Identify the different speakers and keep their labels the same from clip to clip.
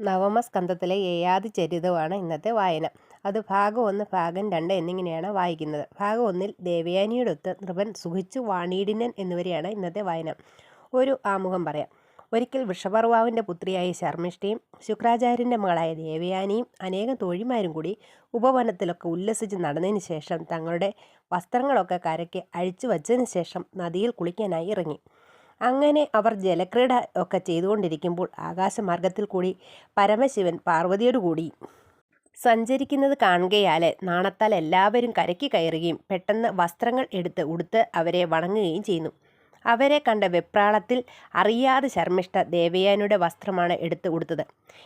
Speaker 1: നവമസ്കന്ധത്തിലെ യയാതി ചരിതമാണ് ഇന്നത്തെ വായന. അത് ഭാഗം ഒന്ന് ഭാഗം രണ്ട് എന്നിങ്ങനെയാണ് വായിക്കുന്നത്. ഭാഗം ഒന്നിൽ ദേവയാനിയോടൊത്ത് നൃപൻ സുഖിച്ചു വാണീടിനൻ എന്നിവരെയാണ് ഇന്നത്തെ വായന. ഒരു ആമുഖം പറയാം. ഒരിക്കൽ വൃഷപർവാവിന്റെ പുത്രിയായ ശർമ്മിഷ്ഠയും ശുക്രാചാര്യന്റെ മകളായ ദേവയാനിയും അനേകം തോഴിമാരും കൂടി ഉപവനത്തിലൊക്കെ ഉല്ലസിച്ച് നടന്നതിന് ശേഷം തങ്ങളുടെ വസ്ത്രങ്ങളൊക്കെ കരയ്ക്ക് അഴിച്ചു വച്ചതിന് ശേഷം നദിയിൽ കുളിക്കാനായി ഇറങ്ങി. അങ്ങനെ അവർ ജലക്രീഡ ഒക്കെ ചെയ്തുകൊണ്ടിരിക്കുമ്പോൾ ആകാശമാർഗത്തിൽ കൂടി പരമശിവൻ പാർവതിയോടുകൂടി സഞ്ചരിക്കുന്നത് കാണുകയാൽ നാണത്താൽ എല്ലാവരും കരയ്ക്ക് കയറുകയും പെട്ടെന്ന് വസ്ത്രങ്ങൾ എടുത്ത് ഉടുത്ത് അവരെ വണങ്ങുകയും ചെയ്യുന്നു. അവരെ കണ്ട വെപ്രാളത്തിൽ അറിയാതെ ശർമ്മിഷ്ഠ ദേവയാനിയുടെ വസ്ത്രമാണ് എടുത്ത് ഉടുത്തത്.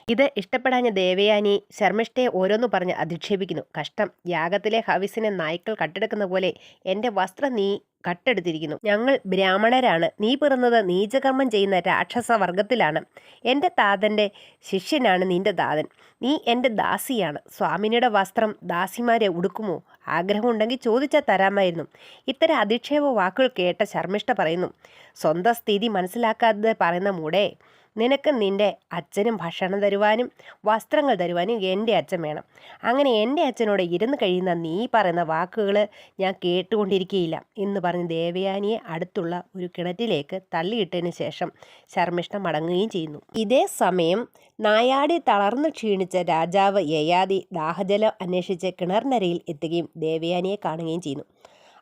Speaker 1: ഇത് ഇഷ്ടപ്പെടാഞ്ഞ ദേവയാനി ശർമ്മിഷ്ഠയെ ഓരോന്ന് പറഞ്ഞ് അധിക്ഷേപിക്കുന്നു. കഷ്ടം. യാഗത്തിലെ ഹവിസിനെ നായ്ക്കൾ കട്ടെടുക്കുന്ന പോലെ എന്റെ വസ്ത്രം നീ കട്ടെടുത്തിരിക്കുന്നു. ഞങ്ങൾ ബ്രാഹ്മണരാണ്. നീ പിറന്നത് നീചകർമ്മം ചെയ്യുന്ന രാക്ഷസ വർഗത്തിലാണ് എന്റെ താതന്റെ ശിഷ്യനാണ് നിന്റെ താതൻ. നീ എന്റെ ദാസിയാണ്. സ്വാമിനിയുടെ വസ്ത്രം ദാസിമാരെ ഉടുക്കുമോ? ആഗ്രഹമുണ്ടെങ്കിൽ ചോദിച്ചാൽ തരാമായിരുന്നു. ഇത്തരം അധിക്ഷേപ വാക്കുകൾ കേട്ട ശർമ്മിഷ്ഠ പറയുന്നു സ്വന്തം സ്ഥിതി മനസ്സിലാക്കാതെ പറയുന്ന മൂടെ നിനക്ക് നിന്റെ അച്ഛനും ഭക്ഷണം തരുവാനും വസ്ത്രങ്ങൾ തരുവാനും എന്റെ അച്ഛൻ വേണം. അങ്ങനെ എന്റെ അച്ഛനോട് ഇരുന്ന് കഴിയുന്ന നീ പറയുന്ന വാക്കുകൾ ഞാൻ കേട്ടുകൊണ്ടിരിക്കുകയില്ല എന്ന് പറഞ്ഞ് ദേവയാനിയെ അടുത്തുള്ള ഒരു കിണറ്റിലേക്ക് തള്ളിയിട്ടതിന് ശേഷം ശർമ്മിഷ്ഠ മടങ്ങുകയും ചെയ്യുന്നു. ഇതേ സമയം നായാടി തളർന്നു ക്ഷീണിച്ച രാജാവ് യയാദി ദാഹജലം അന്വേഷിച്ച് കിണർനരയിൽ എത്തുകയും ദേവയാനിയെ കാണുകയും ചെയ്യുന്നു.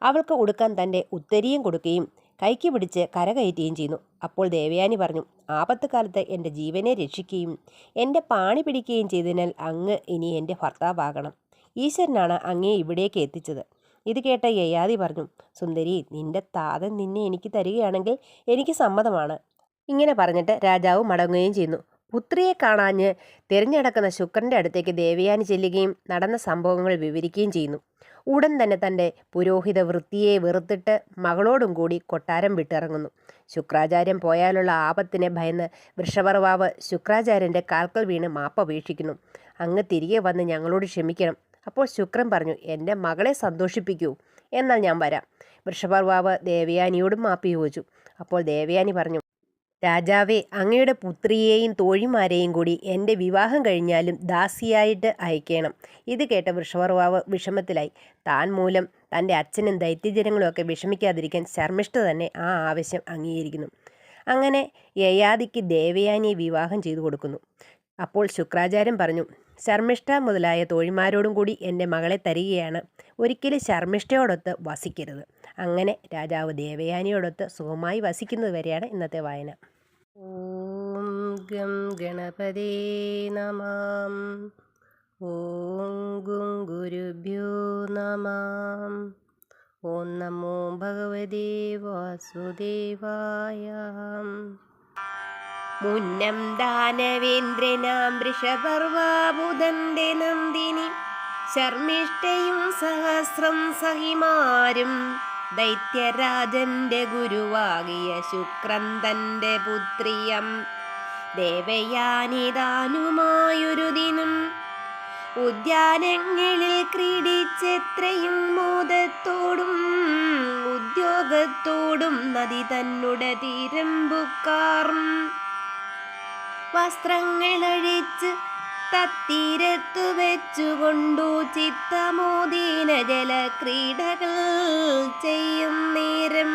Speaker 1: അവൾക്ക് ഉടുക്കാൻ തന്റെ ഉത്തരിയും കൊടുക്കുകയും കൈക്ക് പിടിച്ച് കരകയറ്റുകയും ചെയ്യുന്നു. അപ്പോൾ ദേവയാനി പറഞ്ഞു ആപത്ത് കാലത്ത് എന്റെ ജീവനെ രക്ഷിക്കുകയും എന്റെ പാണി പിടിക്കുകയും ചെയ്തതിനാൽ അങ്ങ് ഇനി എന്റെ ഭർത്താവാകണം. ഈശ്വരനാണ് അങ്ങേ ഇവിടേക്ക് എത്തിച്ചത്. ഇത് കേട്ട യയാതി പറഞ്ഞു സുന്ദരി നിന്റെ താതൻ നിന്നെ എനിക്ക് തരികയാണെങ്കിൽ എനിക്ക് സമ്മതമാണ്. ഇങ്ങനെ പറഞ്ഞിട്ട് രാജാവ് മടങ്ങുകയും ചെയ്യുന്നു. പുത്രിയെ കാണാഞ്ഞ് തിരഞ്ഞെടുക്കുന്ന ശുക്രന്റെ അടുത്തേക്ക് ദേവയാനി ചെല്ലുകയും നടന്ന സംഭവങ്ങൾ വിവരിക്കുകയും ചെയ്യുന്നു. ഉടൻ തന്നെ തന്റെ പുരോഹിത വൃത്തിയെ വെറുത്തിട്ട് മകളോടും കൂടി കൊട്ടാരം വിട്ടിറങ്ങുന്നു. ശുക്രാചാര്യൻ പോയാലുള്ള ആപത്തിനെ ഭയന്ന് വൃഷപർവാവ് ശുക്രാചാര്യന്റെ കാൽക്കൽ വീണ് മാപ്പപേക്ഷിക്കുന്നു അങ്ങ് തിരികെ വന്ന് ഞങ്ങളോട് ക്ഷമിക്കണം. അപ്പോൾ ശുക്രൻ പറഞ്ഞു എന്റെ മകളെ സന്തോഷിപ്പിക്കൂ. എന്നാൽ ഞാൻ വരാം. വൃഷപർവാവ് ദേവയാനിയോടും മാപ്പ് ചോദിച്ചു. അപ്പോൾ ദേവയാനി പറഞ്ഞു രാജാവേ അങ്ങയുടെ പുത്രിയെയും തോഴിമാരെയും കൂടി എന്റെ വിവാഹം കഴിഞ്ഞാലും ദാസിയായിട്ട് അയക്കണം. ഇത് കേട്ട വൃഷവർവാവ് വിഷമത്തിലായി. താൻ മൂലം തന്റെ അച്ഛനും ദൈത്യജനങ്ങളും ഒക്കെ വിഷമിക്കാതിരിക്കാൻ ശർമ്മിഷ്ഠ തന്നെ ആ ആവശ്യം അംഗീകരിക്കുന്നു. അങ്ങനെ യയാദിക്ക് ദേവയാനിയെ വിവാഹം ചെയ്തു കൊടുക്കുന്നു. അപ്പോൾ ശുക്രാചാര്യൻ പറഞ്ഞു ശർമ്മിഷ്ഠ മുതലായ തോഴിമാരോടും കൂടി എന്റെ മകളെ തരികയാണ്. ഒരിക്കലും ശർമ്മിഷ്ഠയോടൊത്ത് വസിക്കരുത്. അങ്ങനെ രാജാവ് ദേവയാനിയോടൊത്ത് സുഖമായി വസിക്കുന്നത് വരെയാണ് ഇന്നത്തെ വായന. ഓം ഗം ഗണപതേ നമാം ഓം ഗും ഗുരുഭ്യോ നമാം ഓം നമോ ഭഗവതേ വാസുദേവായ മുന്നം ദാനവേന്ദ്രനാം വൃഷപർവാബുദന്റെ നന്ദിനി ശർമ്മിഷ്ഠയും സഹസ്രം സഹിമാരും ദൈത്യരാജന്റെ ഗുരുവാകിയ ശുക്രൻ തന്റെ പുത്രിയം. ദേവയാനിതാനുമായൊരു ദിനം ഉദ്യാനങ്ങളിൽ ക്രീഡിച്ചെത്രയും മോദത്തോടും ഉദ്യോഗത്തോടും നദി തന്നുടെ തീരം വസ്ത്രങ്ങൾ വസ്ത്രങ്ങളഴിച്ച് തത്തീരത്തു വെച്ചുകൊണ്ടു ചിത്തമോദീന ജലക്രീഡകൾ ചെയ്യും നേരം.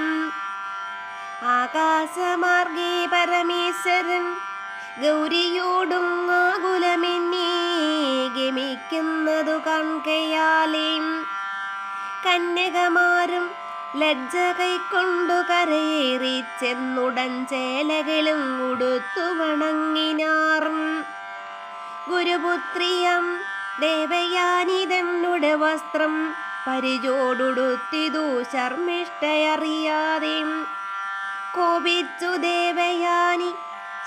Speaker 1: ആകാശമാർഗേ പരമേശ്വരൻ ഗൗരിയോടും ആകുലമെന്നേ ഗമിക്കുന്നതു കാൺകയാലേം. കന്യകമാരും ലജ്ജ കൈക്കൊണ്ടു കരയേറി ചെന്നുടൻ ചേലകളും ഉടുത്തു വണങ്ങിനാറും ഗുരുപുത്രിയം ദേവയാനിതെന്നുടെ വസ്ത്രം പരിചോടുടുത്തിതു ശർമ്മിഷ്ഠയറിയാതെ കോപിച്ചു ദേവയാനി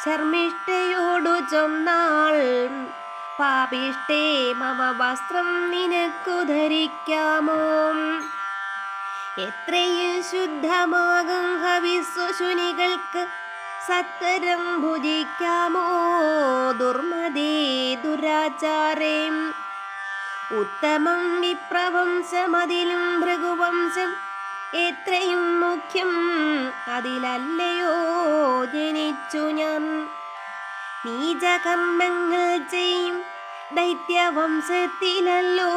Speaker 1: ശർമ്മിഷ്ഠയോടു ചൊന്നാൾ പാപിഷ്ടേ മമ വസ്ത്രം നിനക്കു ധരിക്കാമോ? എത്രയും ശുദ്ധമാകും ഹവിസ്വശുനികൾക്ക് സത്വരം ഭുജിക്കാമോ? ദുർമതേ ദുരാചാരേ. ഉത്തമം വിപ്രവംശമതിലും ഭൃഗുവംശം എത്രയും മുഖ്യം അതിലല്ലയോ ജനിച്ചു ഞാൻ. നീചകർമ്മങ്ങൾ ചെയ്യും ദൈത്യവംശത്തിലല്ലോ.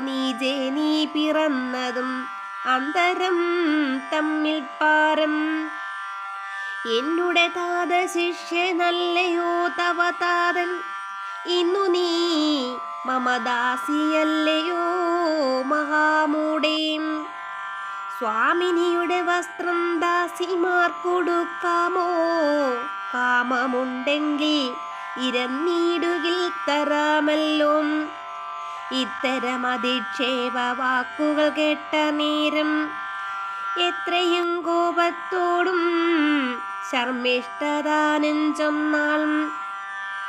Speaker 1: നീജേ നീ പിറന്നതും അന്തരം തമ്മിൽ പാരം. എന്നുടെ താത ശിഷ്യനല്ലയോ തവ താതൻ ഇന്നു നീ മമദാസിയല്ലയോ മഹാമൂടേം സ്വാമിനിയുടെ വസ്ത്രം ദാസിമാർ കൊടുക്കാമോ? കാമമുണ്ടെങ്കിൽ ഇരന്നീടുകിൽ തരാമല്ലോ ഇത്തരം അധിക്ഷേപ വാക്കുകൾ കേട്ട നേരം എത്രയും കോപത്തോടും ശർമ്മിഷ്ടദാനം ചൊന്നാൽ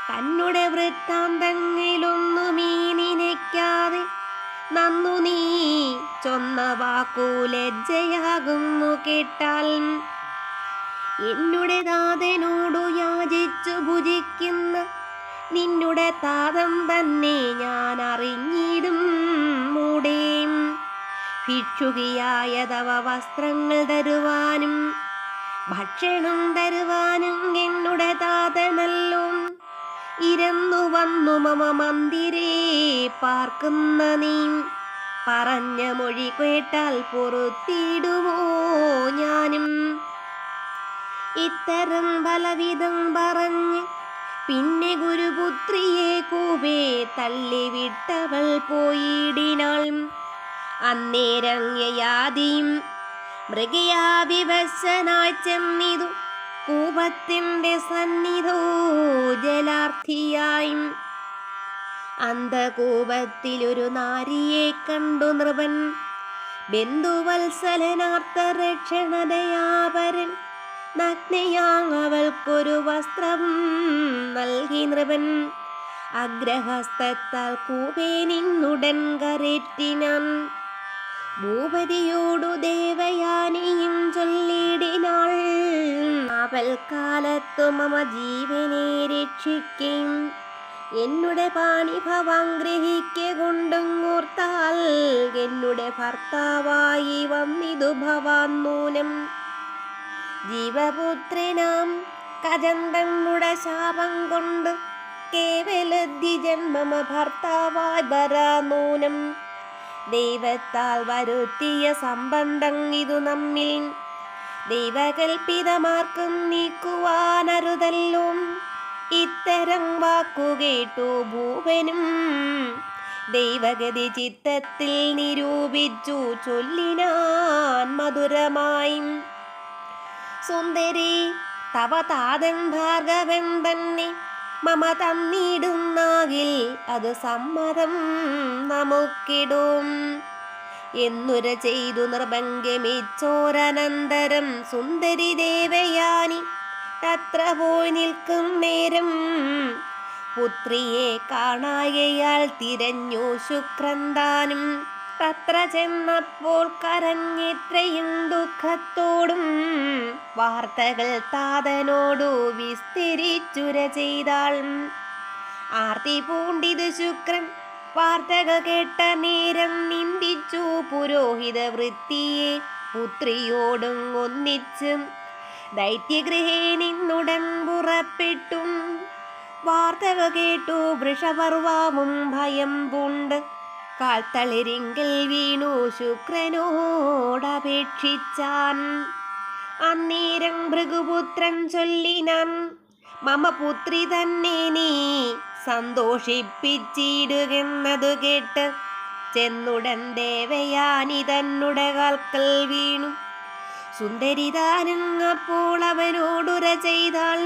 Speaker 1: തന്നുടെ വൃത്താന്തങ്ങളിലൊന്നുമീ നിനയ്ക്കാതെ നന്നു നീ ചൊന്ന വാക്കു ലജ്ജയാകുന്നു കേട്ടാൽ. എന്നുടെ താതനോടു യാചിച്ചു ഭുജിക്കുന്ന നിന്നുടെ താതം തന്നെ ഞാൻ അറിഞ്ഞിടും മൂടേം. ഭിക്ഷുകിയായതവ വസ്ത്രങ്ങൾ തരുവാനും ഭക്ഷണം തരുവാനും എന്നുടെ താതനല്ലോ. ഇരന്നു വന്നു മമ മന്ദിരേ പാർക്കുന്ന നീ. പറഞ്ഞ മൊഴി കേട്ടാൽ പൊറുത്തിടുമോ ഞാനും. ഇത്തരം പലവിധം പറഞ്ഞ് പിന്നെ ഗുരുപുത്രിയെ കൂപേ തള്ളിവിട്ടവൾ പോയിടിനാൾ. അന്നേരം യയാതിയും മൃഗയാവിവശനായി ചെന്നിതു കൂപത്തിന്റെ സന്നിധോ ജലാർത്ഥിയായും അന്ധകൂപത്തിലൊരു നാരിയെ കണ്ടു നൃപൻ. ബന്ധുവത്സലനാർത്ഥരക്ഷണതയാപരൻ നഗ്നയാങ്ങവൾക്കൊരു വസ്ത്രം നൽകി നൃപൻ. അഗ്രഹസ്തത്താൽ കൂപേ നിന്നുടൻ കരേറ്റിനാൻ. ഭൂപതിയോടു ദേവയാനിയും ചൊല്ലിടിനാൾ. കാലത്തു മമ ജീവനെ രക്ഷിക്കും. എന്നുടെ പാണി ഭവാഗ്രഹിക്ക കൊണ്ടുങ്ങൂർത്താൽ എന്നുടെ ഭർത്താവായി വന്നിതു ഭവാൻ നൂനം ജീവപുത്രനാം കജന്തങ്ങളുടെ ശാപം കൊണ്ട് കേവലദ്വിജൻ മമ ഭർത്താവായി വരാനൂനം ദൈവത്താൽ വരുത്തിയ സംബന്ധം ഇതു നമ്മിൽ. ദൈവകൽപ്പിതമാർക്കും നീക്കുവാനരുതല്ലോ. ഇത്തരം വാക്കു കേട്ടു ഭൂപനും. ദൈവഗതി ചിത്തത്തിൽ നിരൂപിച്ചു ചൊല്ലിനാൻ മധുരമായി. സുന്ദരി തവ താതൻ ഭാർഗവൻ തന്നെ മമ തന്നിടുന്നാകിൽ അത് സമ്മതം നമുക്കിടും. എന്നുര ചെയ്തു നിർഭംഗമിച്ചോരനന്തരം സുന്ദരി ദേവയാനി തത്ര പോയി നിൽക്കും നേരം. പുത്രിയെ കാണായയാൾ തിരഞ്ഞു ശുക്രന്താനും തത്ര ചെന്നപ്പോൾ കരഞ്ഞിത്രയും ദുഃഖത്തോടും വാർത്തകൾ താതനോടു വിസ്തരിച്ചുര ചെയ്താൾ. ആർത്തി പൂണ്ടിത് ശുക്രൻ വാർത്തകൾ കേട്ട നേരം നിന്ദിച്ചു പുരോഹിത വൃത്തിയെ പുത്രിയോടും ഒന്നിച്ചും. ദൈത്യഗൃഹേ നിന്നുടൻ പുറപ്പെട്ടും. വാർത്തകൾ കേട്ടു വൃഷപർവാവും ഭയം പൂണ്ട്. കാൽത്തളിരിങ്കിൽ വീണു ശുക്രനോടപേക്ഷിച്ചാൻ. അന്നേരം ഭൃഗുപുത്രൻ ചൊല്ലിനാൻ മമ പുത്രി തന്നെ നീ സന്തോഷിപ്പിച്ചിടുകെന്നതു കേട്ട് ചെന്നുടൻ ദേവയാനി തന്നുടെ കാൽക്കൽ വീണു. സുന്ദരിതാനങ്ങപ്പോൾ അവനോടുര ചെയ്താൽ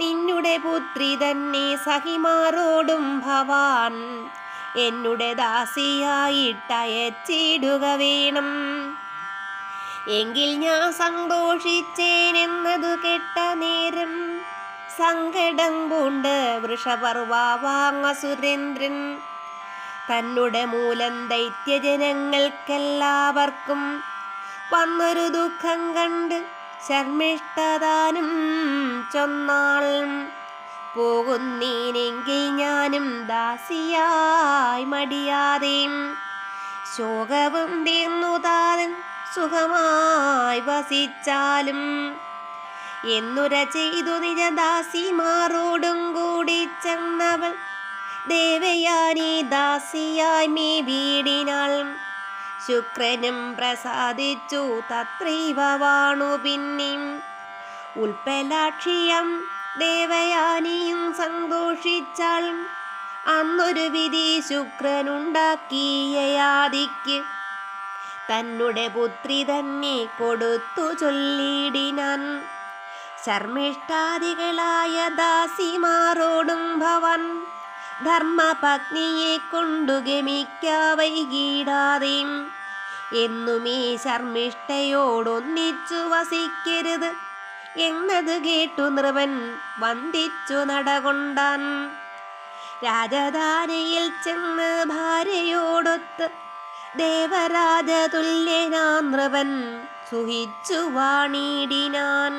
Speaker 1: നിന്നുടെ പുത്രി തന്നെ സഹിമാറോടും ഭവാൻ. എന്നുടെ ദാസിയായിട്ടയച്ചിടുക വേണം. എങ്കിൽ ഞാൻ സന്തോഷിച്ചേനെന്നതു കേട്ട നേരം സങ്കടം പൂണ്ട് വൃഷപർവാവാങ്ങ സുരേന്ദ്രൻ തന്നുടെ മൂലം ദൈത്യജനങ്ങൾക്കെല്ലാവർക്കും വന്നൊരു ദുഃഖം കണ്ട് ശർമ്മിഷ്ടദാനം ചൊന്നാൾ പോകുന്നീനെങ്കിൽ ഞാനും ദാസിയായി മടിയാതെയും ശോകവും തീർന്നു താരൻ സുഖമായി വസിച്ചാലും. എന്നുര ചെയ്തു നിജദാസിമാരോടും കൂടി ചെന്നവൾ ദേവയാനി ദാസിയായി മീ വീടിനാൾ. ശുക്രനും പ്രസാദിച്ചു തത്രീവാണു പിന്നെയും ഉൽപ്പലാക്ഷിയം ദേവയാനിയും സന്തോഷിച്ചാൾ. അന്നൊരു വിധി ശുക്രനുണ്ടാക്കിയയാദിക്ക് തന്നുടെ പുത്രി തന്നെ കൊടുത്തു ചൊല്ലിടിനാൻ. ശർമ്മിഷ്ടാദികളായ ദാസിമാരോടും ഭവൻ ധർമ്മപത്നിയെ കൊണ്ടു ഗമിക്കാവൈകീടാതെ. എന്നും ഈ ശർമ്മിഷ്ഠയോടൊന്നിച്ചു വസിക്കരുത്. എന്നത് കേട്ടു നൃവൻ വന്ദിച്ചു നടകൊണ്ടാൻ. രാജധാനിയിൽ ചെന്ന് ഭാര്യയോടൊത്ത് ദേവരാജതുല്യനാ നൃവൻ സുഹിച്ചു വാണിടിനാൻ.